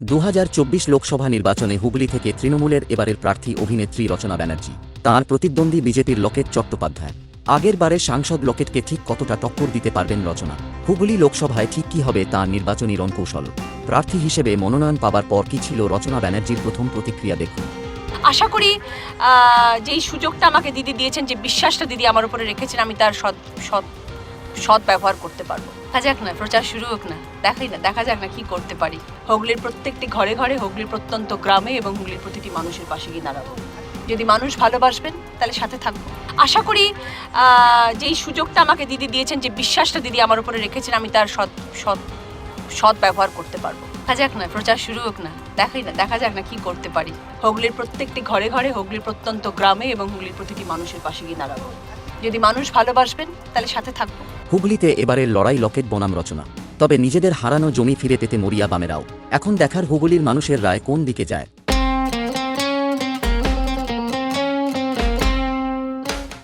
দু হাজার চব্বিশ লোকসভা নির্বাচনে হুগলি থেকে তৃণমূলের এবারের প্রার্থী অভিনেত্রী রচনা ব্যানার্জি। তাঁর প্রতিদ্বন্দ্বী বিজেপির লকেট চট্টোপাধ্যায়। আগের বারে সাংসদ লকেটকে ঠিক কতটা টক্কর দিতে পারবেন রচনা? হুগলি লোকসভায় ঠিক কী হবে তাঁর নির্বাচনী রণকৌশল? প্রার্থী হিসেবে মনোনয়ন পাবার পর কি ছিল রচনা ব্যানার্জির প্রথম প্রতিক্রিয়া দেখুন। আশা করি যেই সুযোগটা আমাকে দিদি দিয়েছেন, যে বিশ্বাসটা দিদি আমার উপরে রেখেছেন, আমি তার সৎ সৎ সৎ ব্যবহার করতে পারব। দেখা যাক না, প্রচার শুরু হোক না। দেখাই না, দেখা যাক না কি করতে পারি। হুগলির প্রত্যেকটি ঘরে ঘরে হুগলির প্রত্যন্ত গ্রামে এবং হুগলির প্রতিটি মানুষের পাশে গিয়ে দাঁড়াবো। যদি মানুষ ভালোবাসবেন, তাহলে সাথে থাকব। আশা করি যেই সুযোগটা আমাকে দিদি দিয়েছেন, যে বিশ্বাসটা দিদি আমার উপরে রেখেছেন, আমি তার সৎ সৎ সৎ ব্যবহার করতে পারব। দেখা যাক না, প্রচার শুরু হোক না। দেখাই না, দেখা যাক না কি করতে পারি। হুগলির প্রত্যেকটি ঘরে ঘরে হুগলির প্রত্যন্ত গ্রামে এবং হুগলির প্রতিটি মানুষের পাশে গিয়ে দাঁড়াবো। যদি মানুষ ভালোবাসবেন, তাহলে সাথে থাকব। হুগলিতে এবারের লড়াই লকেট বনাম রচনা। তবে নিজেদের হারানো জমি ফিরে পেতে মরিয়া বামেরাও। এখন দেখার হুগলির মানুষের রায় কোন দিকে যায়?